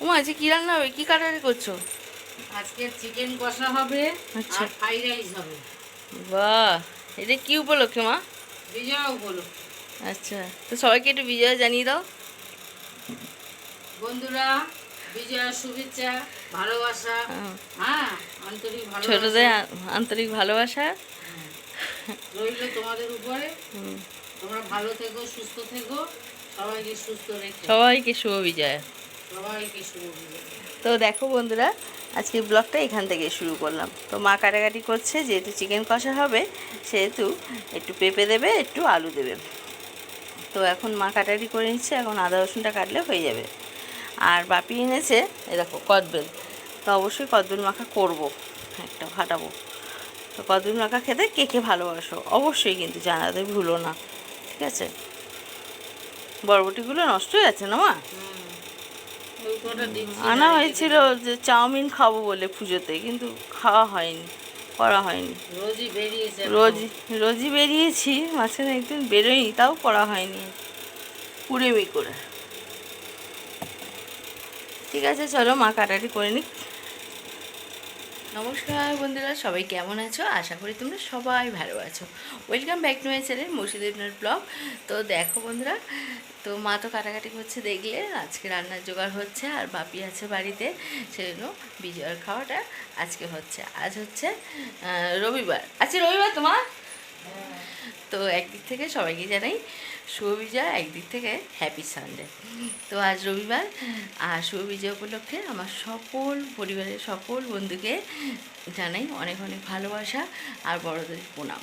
উমা আজকে কী রান্না হবে? কী কাটারি করছ? আজকে চিকেন কষা হবে আচ্ছা। আর ফ্রাইড রাইস হবে। বাহ এটা কি উপলক্ষে মা? বিজয়াও বলো আচ্ছা তো সবাইকে একটু বিজয় জানিয়ে দাও। বন্ধুরা বিজয়ার শুভেচ্ছা ভালোবাসা হ্যাঁ। হ্যাঁ আন্তরিক ছোটদের ভালোবাসা আ- আন্তরিক ভালোবাসা। রইল তোমাদের উপরে। তোমরা ভালো থেকো সুস্থ থেকো। সবাইকে সুস্থ রেখো। বিজয় সবাইকে শুভ বিজয়। তো দেখো বন্ধুরা আজকে ব্লগটা এখান থেকে শুরু করলাম। তো মা কাটাকাটি করছে যেহেতু চিকেন কষা হবে সেহেতু একটু পেঁপে দেবে একটু আলু দেবে। তো এখন মা কাটাকাটি করে নিচ্ছে এখন আদা রসুনটা কাটলে হয়ে যাবে। আর বাপি এনেছে এ দেখো কদবেল। তো অবশ্যই কদবেল মাখা করব একটা ফাটাবো। তো কদবেল মাখা খেতে কে কে ভালোবাসো অবশ্যই কিন্তু জানাতে ভুলো না ঠিক আছে? বরবটিগুলো নষ্ট হয়ে যাচ্ছে না মা? আনা হয়েছিল যে চাউমিন খাব বলে পুজোতে কিন্তু খাওয়া হয়নি করা হয়নি। রোজই বেরিয়েছে রোজ রোজই বেরিয়েছি মাঝখানে একদিন বেরোয়নি তাও করা হয়নি কুড়েমি করে। ঠিক আছে চলো মা কাটাটি করে নিক। নমস্কার বন্ধুরা, সবাই কেমন আছো? আশা করি তোমরা সবাই ভালো আছো। Welcome back to my channel মুর্শিদিবনার blog তো দেখো বন্ধুরা, তো মা তো কাটাকাটি করছে দেখলে, আজকে রান্নার জোগাড় হচ্ছে আর বাপি আছে বাড়িতে, সেজন্য বিজয়ের খাওয়াটা আজকে হচ্ছে। আজ হচ্ছে রবিবার। আচ্ছা রবিবার তোমার? তো একদিক থেকে সবাইকে জানাই শুভ বিজয় একদিক থেকে হ্যাপি সানডে তো আজ রবিবার, আর শুভ বিজয় উপলক্ষে আমার সকল পরিবারের সকল বন্ধুকে জানাই অনেক অনেক ভালোবাসা আর বড়দের প্রণাম।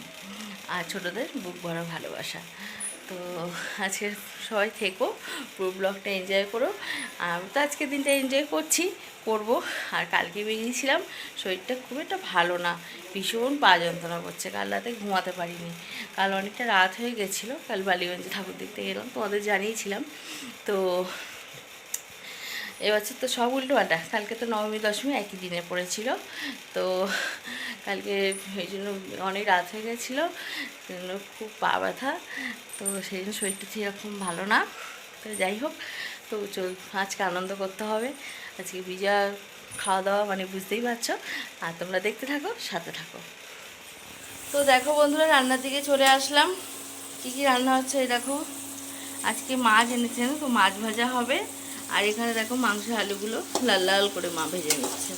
আর ছোটদের বুক ভরা ভালোবাসা। তো আজকে সবাই থেকো, পুরো ব্লগটা এনজয় করো। আর তো আজকের দিনটা এনজয় করছি, করব। আর কালকে বেরিয়েছিলাম, শরীরটা খুব একটা ভালো না। ভীষণ পা যন্ত্রণা করছে। কাল রাতে ঘুমাতে পারিনি। কাল অনেকটা রাত হয়ে গেছিল, কাল বালিগঞ্জে ঠাকুর দেখতে গেলাম, তোমাদের জানিয়েছিলাম। তো এবছর তো সব উল্টোপাল্টা। কালকে তো নবমী, দশমী একই দিনে পড়েছিল। তো কালকে এই জন্য অনেক রাত হয়ে গেছিল খুব পা ব্যথা। তো সেই জন্য শরীরটা সেরকম ভালো না। তো যাই হোক, তো চল আজকে আনন্দ করতে হবে। আজকে বিজয়া খাওয়া দাওয়া মানে বুঝতেই পারছ। আর তোমরা দেখতে থাকো, সাথে থাকো। তো দেখো বন্ধুরা, রান্নার দিকে চলে আসলাম। কী কী রান্না হচ্ছে এই দেখো। আজকে মাছ এনেছেন তো, মাছ ভাজা হবে। আর এখানে দেখো মাংসের আলুগুলো লাল লাল করে মা ভেজে নিচ্ছে।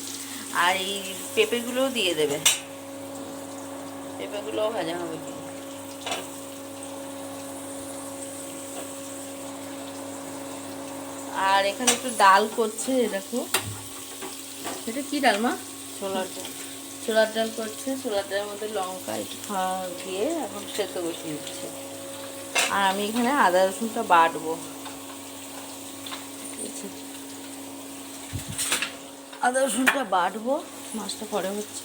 আর এই পেঁপেগুলোও দিয়ে দেবে। পেঁপেগুলোও ভাজা হবে কি আর এখানে একটু ডাল করছে, দেখো। এটা কি ডাল মা? ছোলার ডাল। ছোলার ডাল করছে ছোলার ডালের মধ্যে লঙ্কা একটু দিয়ে এখন সেদ্ধ বসিয়ে দিচ্ছে। আর আমি এখানে আদা রসুনটা বাটবো। আদা রসুনটা বাটবো মাছটা পরে হচ্ছে।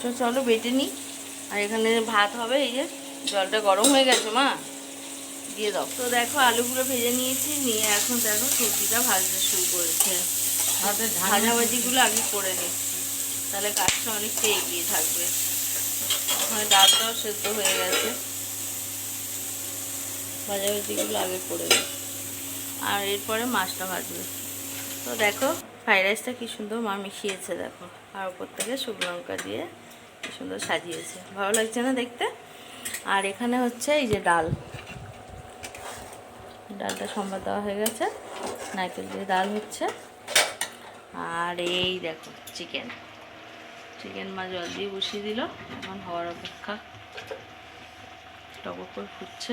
তো চলো বেটে নিই। আর এখানে ভাত হবে এই যে জলটা গরম হয়ে গেছে মা? দিয়ে দাও। তো দেখো আলুগুলো ভেজে নিয়েছি নিয়ে এখন দেখো সবজিটা ভাজতে শুরু করেছে। ভাজাভাজিগুলো আগে করে নিচ্ছি। তাহলে কাজটা অনেকটা এগিয়ে থাকবে। ওখানে ডালটাও সেদ্ধ হয়ে গেছে। ভাজাভাজিগুলো আগে করে নিই। আর এরপরে মাছটা ভাজবে। তো দেখো ফ্রাইড রাইসটা কি সুন্দর মা মিশিয়েছে দেখো। আর ওপর থেকে শুকনো লঙ্কা দিয়ে কি সুন্দর সাজিয়েছে। ভালো লাগছে না দেখতে? আর এখানে হচ্ছে এই যে ডাল। ডালটা সম্বাদ দেওয়া হয়ে গেছে। নারকেল দিয়ে ডাল হচ্ছে। আর এই দেখো চিকেন চিকেন মা জল দিয়ে বসিয়ে দিল। এখন হওয়ার অপেক্ষা। টক করে ফুটছে।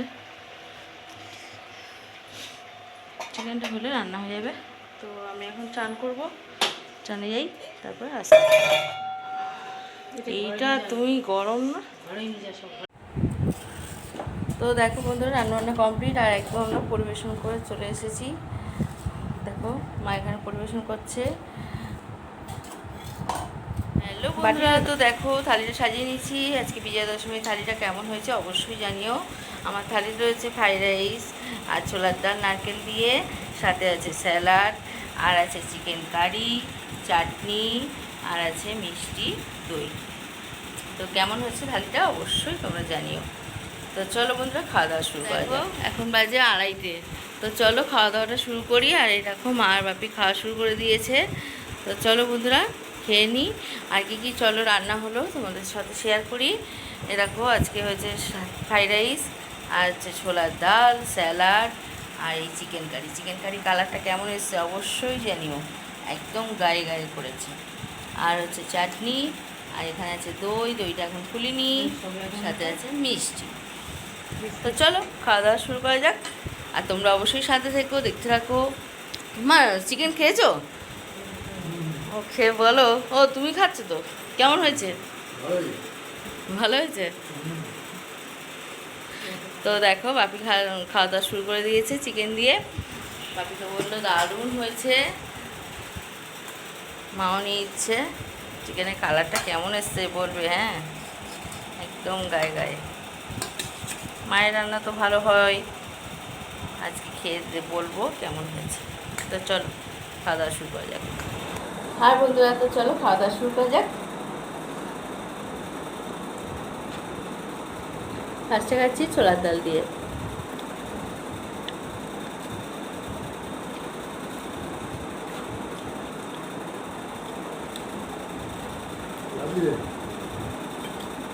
চিকেনটা হলে রান্না হয়ে যাবে। তো আমি এখন চান করব। চানে যাই, তারপরে আসি এইটা তুমি গরম না? তো দেখো বন্ধুরা রান্না বান্না কমপ্লিট আর একদম আমরা পরিবেশন করে চলে এসেছি। দেখো মা এখানে পরিবেশন করছে। হ্যালো বন্ধুরা তো দেখো থালিটা সাজিয়ে নিয়েছি। আজকে বিজয়া দশমীর থালিটা কেমন হয়েছে অবশ্যই জানিও। আমার থালি রয়েছে ফ্রাইড রাইস আর ছোলার ডাল নারকেল দিয়ে। সাথে আছে স্যালাড আর আছে চিকেন কারি চাটনি আর আছে মিষ্টি দই। তো কেমন হচ্ছে থালিটা অবশ্যই তোমরা জানিও। তো চলো বন্ধুরা খাওয়া দাওয়া শুরু করা যাক। এখন বাজে আড়াইতে তো চলো খাওয়া দাওয়াটা শুরু করি আর এই দেখো মা আর বাপি খাওয়া শুরু করে দিয়েছে। তো চলো বন্ধুরা খেয়ে নিই আর কি কি চলো রান্না হলো তোমাদের সাথে শেয়ার করি। এ দেখো আজকে হয়েছে ফ্রাইড রাইস আর হচ্ছে ছোলার ডাল স্যালাড আর এই চিকেন কারি। চিকেন কারি কালারটা কেমন এসছে অবশ্যই জানিও। একদম গায়ে গায়ে করেছে। আর হচ্ছে চাটনি আর এখানে আছে দই দইটা এখন খুলিনি। সাথে আছে মিষ্টি। তো চলো, খাওয়া দাওয়া শুরু করা যাক। আর তোমরা অবশ্যই সাথে থেকো, দেখতে থাকো। মা চিকেন খেয়েছো? ও খেয়ে বলো। ও, তুমি খাচ্ছ তো? কেমন হয়েছে? ভালো হয়েছে? তো দেখো, বাপি খাওয়া দাওয়া শুরু করে দিয়েছে চিকেন দিয়ে। বাপিকে বলল, দারুণ হয়েছে। মাও নিচ্ছে চিকেনের কালারটা কেমন এসছে বলবে হ্যাঁ? একদম গায়ে গায়ে। মায়ের রান্না তো ভালো হয়। আজকে খেয়ে বলব কেমন হয়েছে। তো চলো খাওয়া দাওয়া শুরু করা যাক। আর বন্ধুরা তো চলো খাওয়া দাওয়া শুরু করা যাক। ফার্স্টে খাচ্ছি ছোলার ডাল দিয়ে।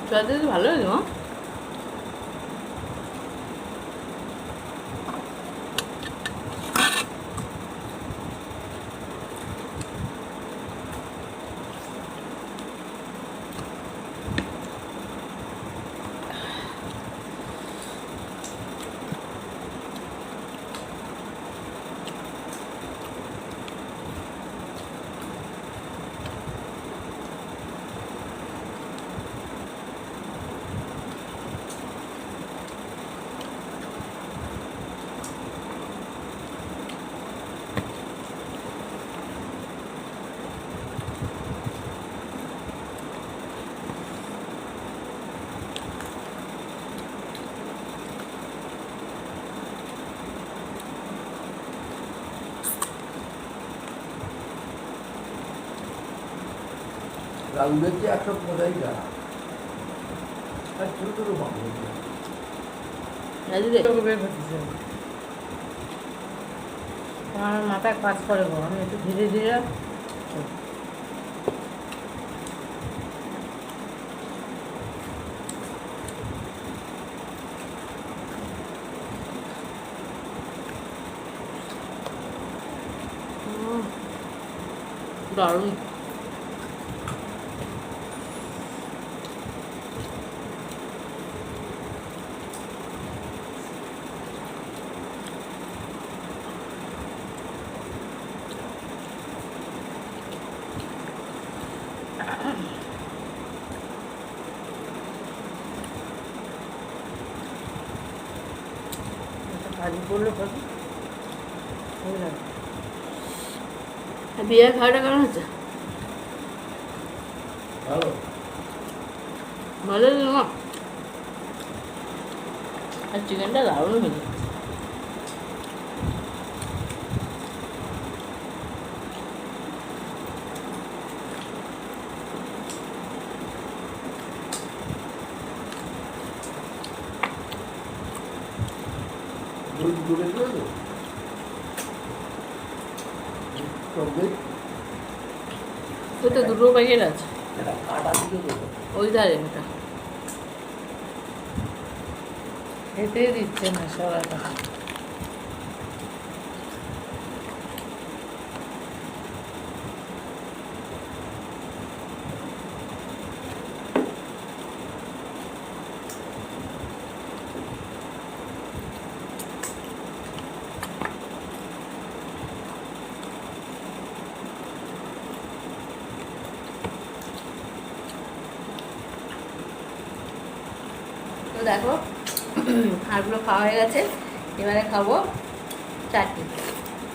ছোলার ডাল ভালো লাগে রাউন্ডের একটা পদাই গাড়া আর ছোট ছোট আমার মাথায় কাজ করে গো আমি একটু ধীরে ধীরে দারুণ। বিয়ের খাওয়াটা কেমন হচ্ছে ভালো ভালো লাগে মা আর চিকেনটা দারুণ হয়েছে দুধ দূরে ছিল তো দুটো প্যাকেট আছে। একটা কাটা ওই ধারে ওটা খেতে দিচ্ছে না সবাই দেখো হাড়গুলো খাওয়া হয়ে গেছে। এবারে খাব চাটনি।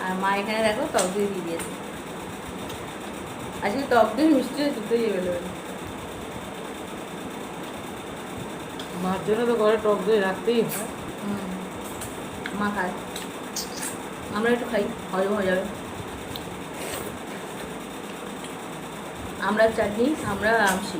আর মা এখানে দেখো টক দই দিয়ে দিয়েছে। আজকে টক দই মিষ্টি দুটোই এভেলেবেল মার জন্য তো ঘরে টক দই রাখতেই হয়। মা খায়। আমরা একটু খাই হজম হয়ে যাবে। আমরা চাটনি আমরা আমসি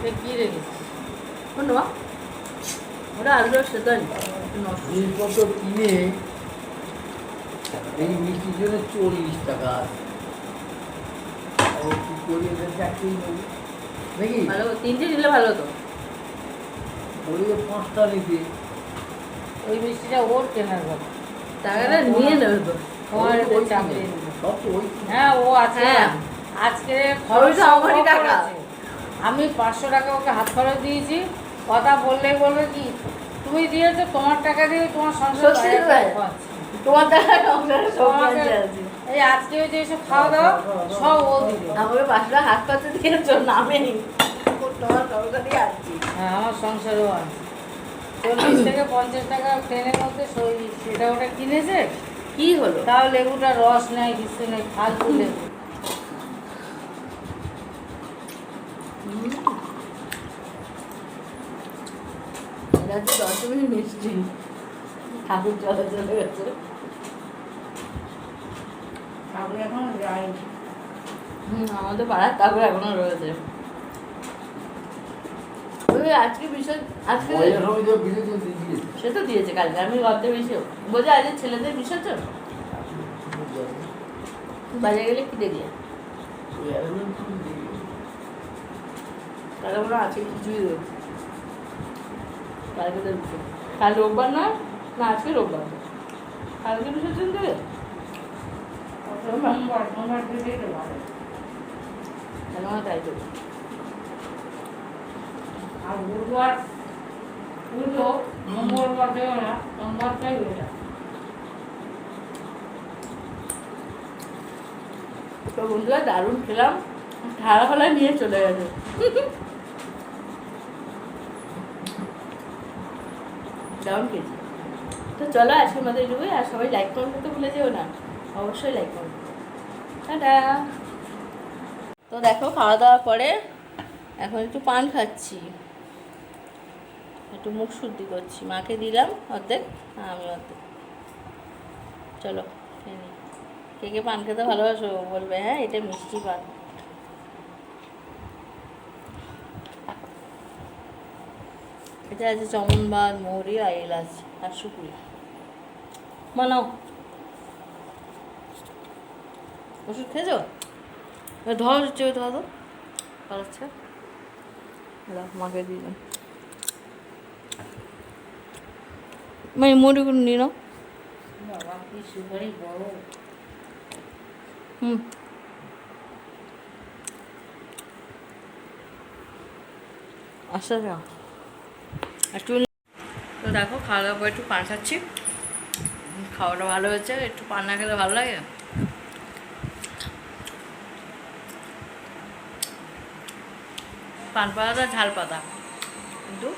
ওটা কি রেখেছিস কোনটা ওটা আলু সেদ্ধ হয়নি। একটু নষ্ট জিনিসপত্র কিনে এই মিষ্টির জন্য চল্লিশ টাকা আর কি করি চাকরি নাকি? ভালো তিনটে নিলে ভালো হতো। বলি পাঁচটা নিতে। ওই মিষ্টিটা ওর কেনার কথা। টাকাটা নিয়ে নেবে তো। তোমার চাকরি হ্যাঁ ও আছে। হ্যাঁ। আজকে আমারই টাকা। আমি পাঁচশো টাকা ওকে হাত খরচ দিয়েছি। কথা বললেই বলবে কি তুমি দিয়েছ তোমার টাকা দিয়ে তোমার সংসার। তোমার টাকা এই আজকে ওই যে এসব খাওয়া দাওয়া সব ও দিল আমাকে পাঁচটা হাত দিয়েছ নামে তোমার আসছি হ্যাঁ আমার সংসারও আছে। চল্লিশ থেকে পঞ্চাশ টাকা ট্রেনের মধ্যে সই- সেটা ওটা কিনেছে? কি হলো? তাও লেবুটা রস নেয় কিছু নেই ফালতু লেবু। এটা হচ্ছে দশ মিষ্টি। ঠাকুর চলে চলে গেছে। তারপরে এখন যাইনি হুম আমাদের পাড়ার ঠাকুর এখনও রয়েছে। আজকে আজকে সে তো দিয়েছে কালকে আমি গল্পে বেশি বলছে আজকে ছেলেদের বিসর্জন বাজারে গেলে কি দেখলে তাহলে মনে হয় আজকে দেবে কালকে কাল রোববার না না আজকে রোববার। কালকে বিসর্জন দেবে। তাই দেবে আর বুধবার পুজো মঙ্গলবার দেবে না সোমবারটাই হয়ে তো বন্ধুরা দারুণ খেলাম। ঠাড়া ফলা নিয়ে চলে গেছে। দারুণ খেয়েছি তো চলো, আজকে আমাদের এটুকুই আর সবাই লাইক কমেন্ট করতে ভুলে যেও না। অবশ্যই লাইক করো। টাটা। তো দেখো, খাওয়া দাওয়া করে এখন একটু পান খাচ্ছি। একটু মুখ শুদ্ধি করছি। মাকে দিলাম অর্ধেক আমি অর্ধেক। চলো কে কে পান খেতে ভালোবাসো বলবে হ্যাঁ এটা মিষ্টি পান। এটা আছে চমন বাদ মৌরি আর এলাচ আর শুকুরি বানাও ওষুধ খেয়েছো ধর হচ্ছে ওই ধর তো আচ্ছা মাকে দিলাম মানে মুড়িগুলো নিয়ে নাও বাবা কি সুপারি একটু তো দেখো, খাওয়া দাওয়ার পর একটু পান খাওয়াটা ভালো হয়েছে, একটু পান না খেলে ভালো লাগে? পান পাতাটা ঝাল পাতা। কিন্তু